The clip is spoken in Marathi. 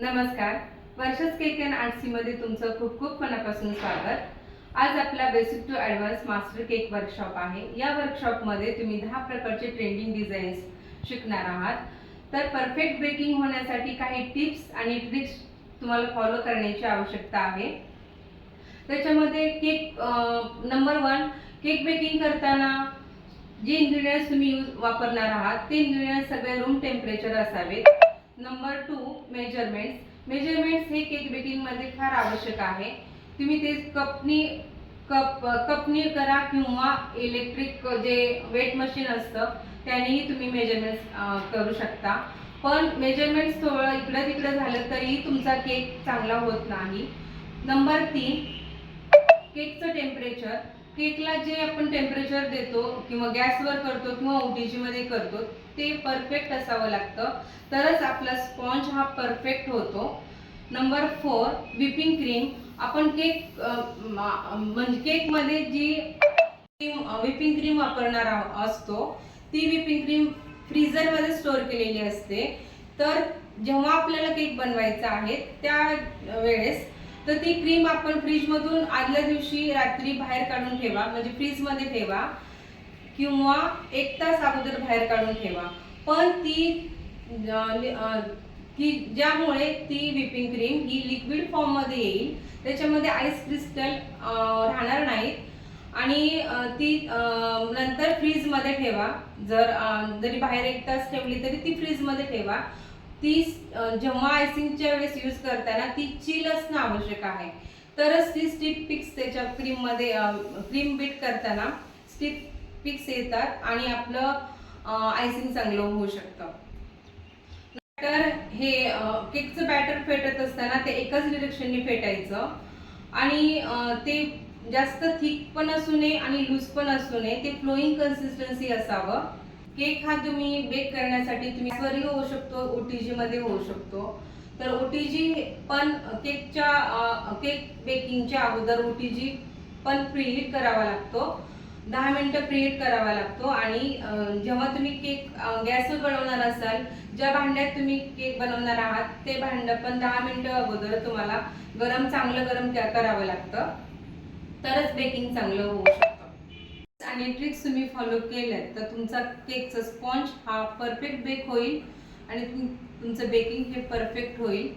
नमस्कार. वर्षाच केक अँड आर्ट्सीमध्ये तुमचं खूप खूप मनापासून स्वागत. आज आपला basic to advance master cake workshop आहे. या वर्कशॉपमध्ये तुम्ही दहा प्रकारचे ट्रेंडिंग डिझाईन्स शिकणार आहात. तर परफेक्ट बेकिंग होण्यासाठी काही टिप्स आणि ट्रिक्स तुम्हाला फॉलो करण्याची आवश्यकता आहे. त्याच्यामध्ये cake number one cake baking करताना जे इन्ग्रेडियंट्स तुम्ही यूज वापरणार आहात ते इन्ग्रेडियंट्स सगळे रूम टेम्परेचर असावेत. नंबर टू मेजरमेंट्स मेजरमेंट्स हे केक बेकिंगमध्ये फार आवश्यक आहे. तुम्ही ते कपनी कप कपनी करा किंवा इलेक्ट्रिक जे वेट मशीन असतं त्यानेही तुम्ही मेजरमेंट्स करू शकता. पण मेजरमेंट्स थोडं इकडं तिकडं झालं तरीही तुमचा केक चांगला होत नाही. नंबर तीन केकचं टेम्परेचर केकला जे आपण टेम्परेचर देतो किंवा गॅसवर करतो किंवा ओटीजी मध्ये करतो ते परफेक्ट असावं लागतं. तरच आपला स्पॉन्ज हा परफेक्ट होतो. नंबर फोर विपिंग क्रीम आपण केक म्हणजे केकमध्ये जी विपिंग क्रीम वापरणार असतो ती विपिंग क्रीम फ्रीझरमध्ये स्टोअर केलेली असते. तर जेव्हा आपल्याला केक बनवायचा आहे त्या वेळेस तर ती क्रीम आपण फ्रीजमधून आदल्या दिवशी रात्री बाहेर काढून ठेवा. म्हणजे फ्रीजमध्ये ठेवा. किंवा एक तास अगोदर बाहेर काढून ठेवा. पण ती की ज्यामुळे ती व्हिपिंग क्रीम ही लिक्विड फॉर्ममध्ये येईल. त्याच्यामध्ये आईस क्रिस्टल राहणार नाहीत. आणि ती नंतर फ्रीजमध्ये ठेवा. जर जरी बाहेर एक तास ठेवली तरी ती फ्रीजमध्ये ठेवा. ती जेव्हा आयसिंगच्या वेळेस यूज करताना ती चिल असणं आवश्यक आहे. तरच ती स्टिप पिक्स त्याच्या क्रीममध्ये क्रीम बीट करताना स्टिप पिक्स येतात आणि आपलं आयसिंग चांगलं होऊ शकतं. तर हे केकचं बॅटर फेटत असताना ते एकाच डिरेक्शनने फेटायचं आणि ते जास्त थिक पण असू नये आणि लूज पण असू नये ते फ्लोईंग कन्सिस्टन्सी असावं. केक हा तुम्ही बेक करण्यासाठी तुम्ही स्वरी होऊ शकतो ओटीजी मध्ये होऊ शकतो. तर ओटीजी पण केकच्या केक बेकिंगच्या अगोदर ओटीजी पण प्रीहीट करावा लागतो. दहा मिनटं प्रीहीट करावा लागतो आणि जेव्हा तुम्ही केक गॅसवर बनवणार असाल ज्या भांड्यात तुम्ही केक बनवणार आहात ते भांडं पण दहा मिनटं अगोदर तुम्हाला गरम चांगलं गरम करावं लागतं. तरच बेकिंग चांगलं होऊ शकतं. आणि ट्रिक्स तुम्ही फॉलो केल्यात तर तुमचा केकचा स्पॉन्ज हा परफेक्ट बेक होईल आणि तुमचं बेकिंग हे परफेक्ट होईल.